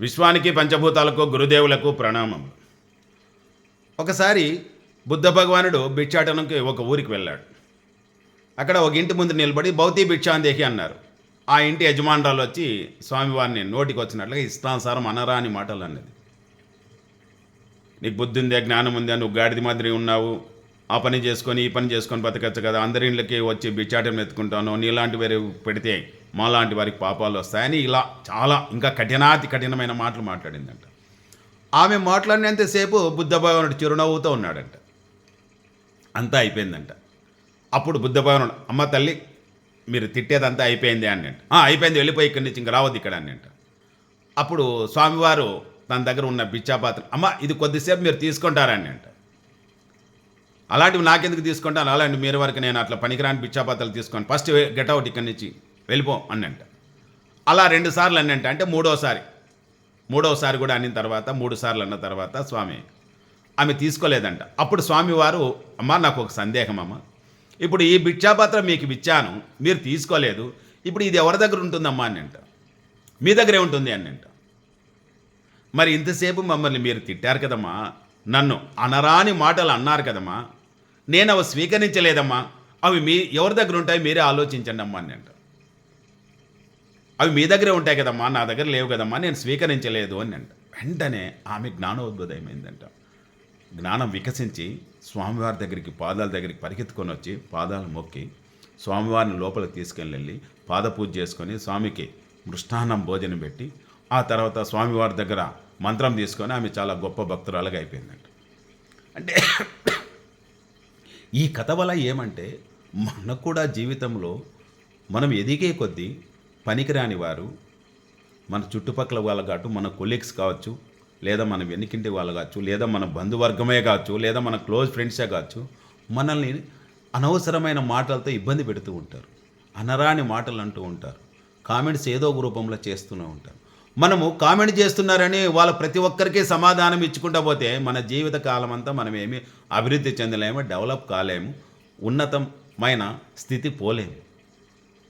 విశ్వానికి పంచభూతాలకు గురుదేవులకు ప్రణామం. ఒకసారి బుద్ధ భగవానుడు భిక్షాటనంకి ఒక ఊరికి వెళ్ళాడు. అక్కడ ఒక ఇంటి ముందు నిలబడి భౌతి భిక్షాందేహి అన్నారు. ఆ ఇంటి యజమానురాలు వచ్చి స్వామివారిని నోటికి వచ్చినట్లుగా ఇష్టానుసారం అనరాని మాటలు అన్నది నీకు బుద్ధి ఉందే జ్ఞానం ఉందే నువ్వు గాడిది మాదిరి ఉన్నావు. ఆ పని చేసుకొని ఈ పని చేసుకొని బతకచ్చు కదా. అందరి ఇంట్లోకి వచ్చి బిచ్చాటం ఎత్తుకుంటాను నీలాంటి వేరే పెడితే మాలాంటి వారికి పాపాలు వస్తాయని ఇలా చాలా ఇంకా కఠినాతి కఠినమైన మాటలు మాట్లాడిందంట. ఆమె మాట్లాడినంతసేపు బుద్ధ భగవానుడు చిరునవ్వుతూ ఉన్నాడంట. అంతా అయిపోయిందంట. అప్పుడు బుద్ధ భగవానుడు అమ్మ తల్లి మీరు తిట్టేదంతా అయిపోయింది అని అంట అయిపోయింది వెళ్ళిపోయి ఇక్కడి నుంచి ఇంక రావద్దు ఇక్కడ అని అంట అప్పుడు స్వామివారు తన దగ్గర ఉన్న బిచ్చాపాత్ర అమ్మ ఇది కొద్దిసేపు మీరు తీసుకుంటారని అంట అలాంటివి నాకెందుకు తీసుకుంటాను? అలాంటి మీరు వరకు నేను అట్లా పనికిరాని బిచ్చాపాత్రలు తీసుకొని. ఫస్ట్ గెట్ అవుట్ ఇక్కడి నుంచి. వెళ్ళిపో అని అంట అలా రెండు సార్లు అని అంటే మూడోసారి. మూడోసారి కూడా అన్న తర్వాత మూడు సార్లు అన్న తర్వాత స్వామి ఆమె తీసుకోలేదంట. అప్పుడు స్వామివారు అమ్మ నాకు ఒక సందేహం అమ్మ. ఇప్పుడు ఈ భిక్షాపాత్ర మీకు ఇచ్చాను మీరు తీసుకోలేదు. ఇప్పుడు ఇది ఎవరి దగ్గర ఉంటుందమ్మా? అని అంట మీ దగ్గరే ఉంటుంది అని అంట మరి ఇంతసేపు మమ్మల్ని మీరు తిట్టారు కదమ్మా. నన్ను అనరాని మాటలు అన్నారు కదమ్మా. నేను అవి స్వీకరించలేదమ్మా. అవి మీ ఎవరి దగ్గర ఉంటాయి మీరే ఆలోచించండి అమ్మా అని అంట అవి మీ దగ్గరే ఉంటాయి కదమ్మా నా దగ్గర లేవు కదమ్మా నేను స్వీకరించలేదు అని అంట. వెంటనే ఆమె జ్ఞానోద్భుతమైందంట జ్ఞానం వికసించి స్వామివారి దగ్గరికి పాదాల దగ్గరికి పరిగెత్తుకొని వచ్చి పాదాలు మొక్కి స్వామివారిని లోపలికి తీసుకెళ్ళి పాదపూజ చేసుకొని స్వామికి మృష్టాన్నం భోజనం పెట్టి ఆ తర్వాత స్వామివారి దగ్గర మంత్రం తీసుకొని ఆమె చాలా గొప్ప భక్తురాలుగా అయిపోయిందంట. అంటే ఈ కథ వల్ల ఏమంటే మనకు కూడా జీవితంలో మనం ఎదిగే కొద్దీ పనికిరాని వారు మన చుట్టుపక్కల వాళ్ళు కావచ్చు మన కొలీగ్స్ కావచ్చు లేదా మన వెనుకింటి వాళ్ళు కావచ్చు లేదా మన బంధువర్గమే కావచ్చు లేదా మన క్లోజ్ ఫ్రెండ్సే కావచ్చు మనల్ని అనవసరమైన మాటలతో ఇబ్బంది పెడుతూ ఉంటారు. అనరాని మాటలు అంటూ ఉంటారు. కామెంట్స్ ఏదో ఒక రూపంలో చేస్తూనే ఉంటారు. మనము కామెంట్ చేస్తున్నారని వాళ్ళ ప్రతి ఒక్కరికి సమాధానం ఇచ్చుకుంటా పోతే మన జీవిత కాలం అంతా మనం ఏమి అభివృద్ధి చెందలేము డెవలప్ కాలేము ఉన్నతమైన స్థితి పోలేము.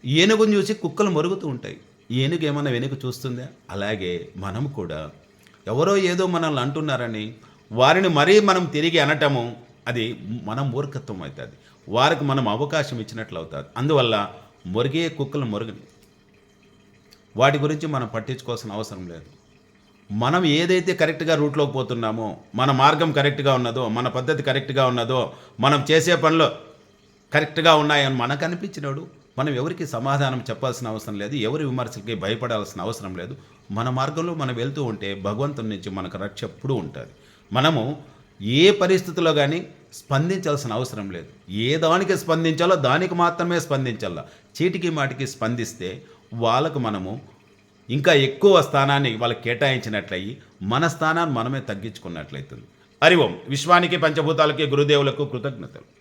ఏనుగుని చూసి కుక్కలు మరుగుతూ ఉంటాయి. ఏనుగు ఏమన్నా వెనుక చూస్తుందా? అలాగే మనం కూడా. ఎవరో ఏదో మనల్ని అంటున్నారని వారిని మరీ మనం తిరిగి అనటము అది మన మూర్ఖత్వం అవుతుంది. వారికి మనం అవకాశం ఇచ్చినట్లు అవుతుంది. అందువల్ల మురిగే కుక్కలు మురుగని వాటి గురించి మనం పట్టించుకోవాల్సిన అవసరం లేదు. మనం ఏదైతే కరెక్ట్గా రూట్లోకి పోతున్నామో మన మార్గం కరెక్ట్గా ఉన్నదో మన పద్ధతి కరెక్ట్గా ఉన్నదో మనం చేసే పనులు కరెక్ట్గా ఉన్నాయని మనకు అనిపించినాడు మనం ఎవరికి సమాధానం చెప్పాల్సిన అవసరం లేదు ఎవరి విమర్శలకి భయపడాల్సిన అవసరం లేదు. మన మార్గంలో మనం వెళ్తూ ఉంటే భగవంతుని నుంచి మనకు రక్ష ఎప్పుడూ ఉంటుంది. మనము ఏ పరిస్థితిలో కానీ స్పందించాల్సిన అవసరం లేదు. ఏ దానికి స్పందించాలో దానికి మాత్రమే స్పందించాల. చీటికి మాటికి స్పందిస్తే వాళ్ళకు మనము ఇంకా ఎక్కువ స్థానాన్ని వాళ్ళకి కేటాయించినట్లయి మన స్థానాన్ని మనమే తగ్గించుకున్నట్లయితుంది. హరి ఓం. విశ్వానికి పంచభూతాలకి గురుదేవులకు కృతజ్ఞతలు.